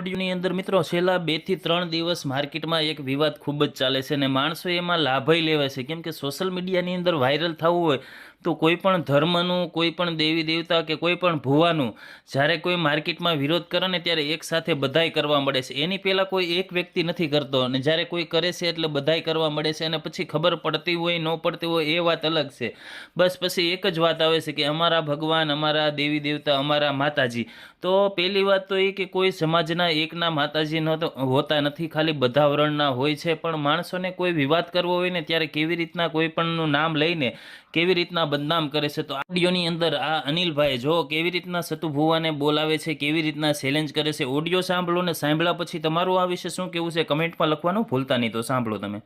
ઓડિયોની અંદર મિત્રો છેલ્લા બેથી ત્રણ દિવસ માર્કેટમાં એક વિવાદ ખૂબ જ ચાલે છે અને માણસો એમાં લાભય લેવા છે. કેમ કે સોશિયલ મીડિયાની અંદર વાયરલ થવું હોય તો કોઈ પણ ધર્મનું, કોઈ પણ દેવી દેવતા કે કોઈ પણ ભુવાનું જ્યારે કોઈ માર્કેટમાં વિરોધ કરે ને ત્યારે એક સાથે બધાય કરવા મળે છે. એની પહેલાં કોઈ એક વ્યક્તિ નથી કરતો અને જ્યારે કોઈ કરે છે એટલે બધાય કરવા મળે છે અને પછી ખબર પડતી હોય, ન પડતી હોય એ વાત અલગ છે. બસ પછી એક જ વાત આવે છે કે અમારા ભગવાન, અમારા દેવી દેવતા, અમારા માતાજી. તો પહેલી વાત તો એ કે કોઈ સમાજના એકના માતાજી ન હોતા નથી. ખાલી બધા વર્ણના હોય છે. પણ માણસોને કોઈ વિવાદ કરવો હોય ને ત્યારે કેવી રીતના કોઈ પણનું નામ લઈને કેવી રીતના બદનામ કરે છે? તો આ ઓડિયોની અંદર આ અનિલભાઈ જો કેવી રીતના સતુ ભુવાને બોલાવે છે, કેવી રીતના ચેલેન્જ કરે છે, ઓડિયો સાંભળો ને સાંભળ્યા પછી તમારું આ વિશે શું કેવું છે? કમેન્ટમાં લખવાનું ભૂલતા નહીં તો સાંભળો તમે.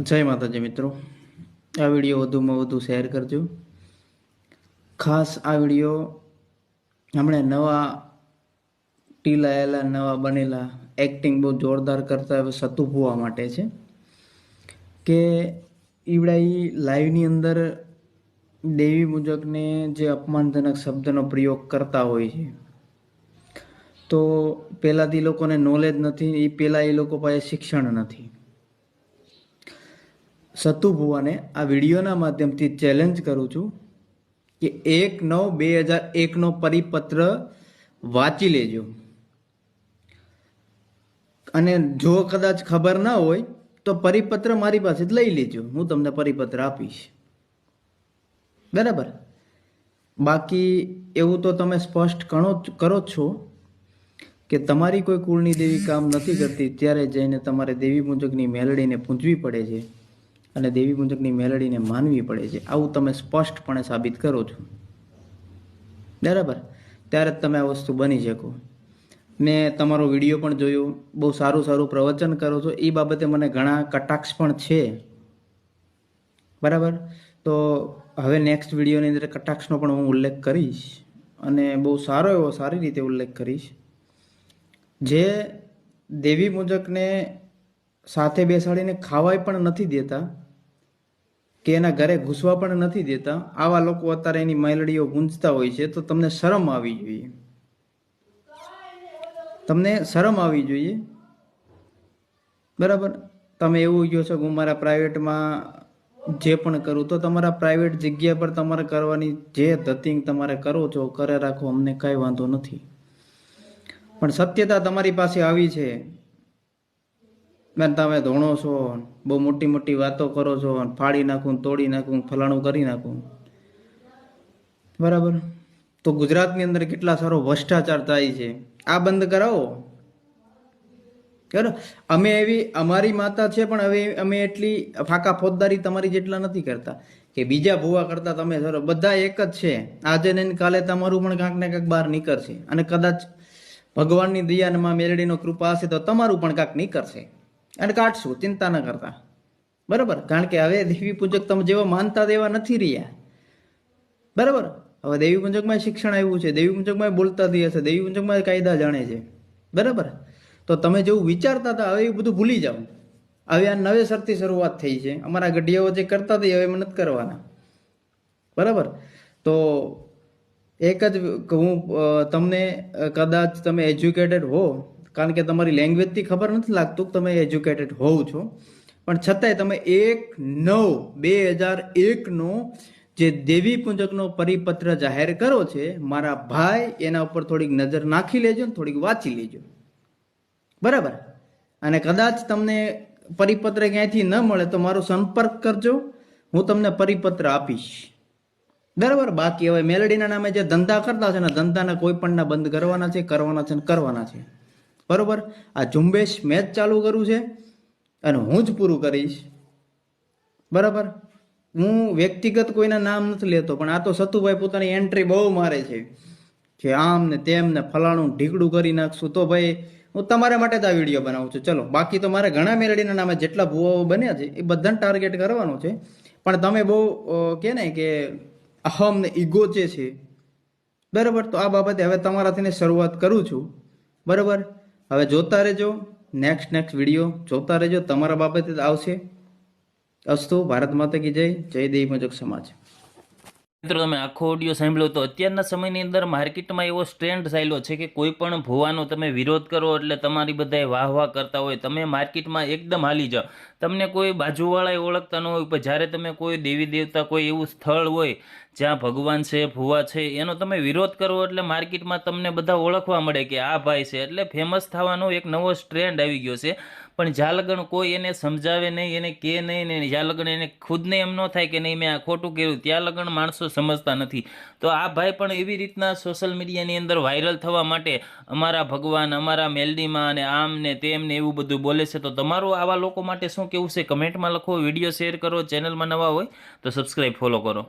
જય માતાજી મિત્રો. આ વીડિયો વધુમાં વધુ શેર કરજો. ખાસ આ વીડિયો હમણાં નવા ટીલાયેલા, નવા બનેલા એક્ટિંગ બહુ જોરદાર કરતા હવે સતુ માટે છે. કે ઈવડા ઈ લાઈવની અંદર દેવી મુજબને જે અપમાનજનક શબ્દનો પ્રયોગ કરતા હોય છે. તો પહેલાંથી લોકોને નોલેજ નથી એ પહેલાં એ લોકો પાસે શિક્ષણ નથી. સતુભુવાને આ વિડીયોના માધ્યમથી ચેલેન્જ કરું છું કે એક નવ બે હજાર એકનો પરિપત્ર વાંચી લેજો. અને જો કદાચ ખબર ના હોય તો પરિપત્ર મારી પાસે જ લઈ લેજો. હું તમને પરિપત્ર આપીશ. બરાબર? બાકી એવું તો તમે સ્પષ્ટ કરો કરો છો કે તમારી કોઈ કુળની દેવી કામ નથી કરતી, ત્યારે જઈને તમારે દેવી મુંજકની મેલડીને પૂંજવી પડે છે અને દેવી મુંજકની મેલડીને માનવી પડે છે. આવું તમે સ્પષ્ટપણે સાબિત કરો છો. બરાબર? ત્યારે જ તમે આ વસ્તુ બની શકો. મેં તમારો વીડિયો પણ જોયો, બહુ સારું સારું પ્રવચન કરો છો, એ બાબતે મને ઘણા કટાક્ષ પણ છે. બરાબર? તો હવે નેક્સ્ટ વિડીયોની અંદર કટાક્ષનો પણ હું ઉલ્લેખ કરીશ અને બહુ સારો એવો, સારી રીતે ઉલ્લેખ કરીશ. જે દેવી મુજકને સાથે બેસાડીને ખાવાય પણ નથી દેતા, કે એના ઘરે ઘૂસવા પણ નથી દેતા, આવા લોકો અત્યારે એની મેલડીઓ ગુંજતા હોય છે, તો તમને શરમ આવી જોઈએ. તમને શરમ આવવી જોઈએ? બરાબર? તમે એવું કહો છો કે હું મારા પ્રાઇવેટમાં જે પણ કરું, તો તમારા પ્રાઇવેટ જગ્યા પર તમારે કરવાની જે ધતિંગ તમારે કરો છો કરે રાખો, અમને કાંઈ વાંધો નથી. પણ સત્યતા તમારી પાસે આવી છે. બેન, તમે ધોણો છો, બહુ મોટી મોટી વાતો કરો છો, ફાડી નાખું, તોડી નાખું, ફલાણું કરી નાખું. બરાબર? તો ગુજરાતની અંદર કેટલા સારો ભ્રષ્ટાચાર થાય છે. આ બંધ કરાવો. બરાબર અમે એવી, અમારી માતા છે પણ હવે અમે એટલી ફાકા ફોજદારી તમારી જેટલા નથી કરતા. કે બીજા ભૂવા કરતા તમે સર બધા એક જ છે. આજે ને કાલે તમારું પણ કાંક ને કાંક બહાર નીકળશે. અને કદાચ ભગવાનની દયાનમાં મેલડીનો કૃપા હશે તો તમારું પણ કાંક નીકળશે. અને કાઢશું, ચિંતા ન કરતા. બરાબર? કારણ કે હવે દેવી પૂજક તમે જેવા માનતા તેવા નથી રહ્યા. બરાબર? હવે દેવી પંચકમાં શિક્ષણ આવ્યું છે, દેવી પંચકમાં બોલતા થઈ હશે દેવી પંચકમાં કાયદા જાણે છે. બરાબર? તો તમે જેવું વિચારતા હતા, હવે એ બધું ભૂલી જાઓ. હવે આ નવેસરથી શરૂઆત થઈ છે. અમારા ગઢિયાઓ જે કરતા હતા હવે મહેનત કરવાના. બરાબર? તો એક જ હું તમને કદાચ તમે એજ્યુકેટેડ હો, કારણ કે તમારી લેંગ્વેજથી ખબર નથી લાગતું તમે એજ્યુકેટેડ હોવ છો. પણ છતાંય તમે એક નવ, બે હજાર એકનો જે દેવી પૂજકનો પરિપત્ર જાહેર કરો છે, મારા ભાઈ એના ઉપર થોડીક નજર નાખી લેજો ને થોડીક વાંચી લેજો. બરાબર? અને કદાચ તમને પરિપત્ર ક્યાંયથી ન મળે તો મારો સંપર્ક કરજો, હું તમને પરિપત્ર આપીશ. બરાબર? બાકી હવે મેલડીના નામે જે ધંધા કરતા છે ને, ધંધાના કોઈ પણના બંધ કરવાના છે કરવાના છે ને કરવાના છે. બરોબર? આ ઝુંબેશ મેં જ ચાલુ કરું છે, અને હું જ પૂરું કરીશ. બરાબર? હું વ્યક્તિગત કોઈના નામ નથી લેતો, પણ આ તો સતુભાઈ પોતાની એન્ટ્રી બહુ મારે છે કે આમ ને તેમ ને ફલાણું ઢીકડું કરી નાખશું. તો ભાઈ, હું તમારા માટે જ આ વીડિયો બનાવું છું. ચલો, બાકી તો મારે ઘણા મેલડીના નામે જેટલા ભૂવાઓ બન્યા છે, એ બધાને ટાર્ગેટ કરવાનો છે. પણ તમે બહુ કે ને કે અહમ ને ઈગો જે છે, બરાબર? તો આ બાબતે હવે તમારાથી શરૂઆત કરું છું. બરાબર? હવે જોતા રહેજો. નેક્સ્ટ નેક્સ્ટ વીડિયો જોતા રહેજો. તમારા બાબતે જ આવશે. અસ્તુ, ભારત માતા કી જય જય દેવી મજક સમાજ. મિત્રો, તમે આખો ઓડિયો સાંભળ્યો તો અત્યારના સમયની અંદર માર્કેટમાં એવો સ્ટ્રેન્ડ ચાલ્યો છે કે કોઈ પણ ભુવાનો તમે વિરોધ કરો એટલે તમારી બધાએ વાહ વાહ કરતા હોય. તમે માર્કેટમાં એકદમ હાલી જાઓ. તમને કોઈ બાજુવાળાએ ઓળખતા ન હોય, પણ જ્યારે તમે કોઈ દેવી દેવતા, કોઈ એવું સ્થળ હોય, જ્યાં ભગવાન છે, ભુવા છે, એનો તમે વિરોધ કરો એટલે માર્કેટમાં તમને બધા ઓળખવા મળે કે આ ભાઈ છે. એટલે ફેમસ થવાનો એક નવો સ્ટ્રેન્ડ આવી ગયો છે. પણ જ્યાં લગન કોઈ એને સમજાવે નહીં, એને કે નહીં ને જ્યાં લગન એને ખુદને એમ ન થાય કે નહીં મેં આ ખોટું કર્યું. ત્યાં લગન માણસો સમજતા નથી. તો આ ભાઈ પણ એવી રીતના સોશિયલ મીડિયાની અંદર વાયરલ થવા માટે અમારા ભગવાન, અમારા મેલડીમાં અને આમ ને તેમ ને એવું બધું બોલે છે. તો તમારું આવા લોકો માટે શું કેવું છે? કમેન્ટમાં લખો વીડિયો શેર કરો ચેનલમાં નવા હોય તો સબસ્ક્રાઈબ ફોલો કરો.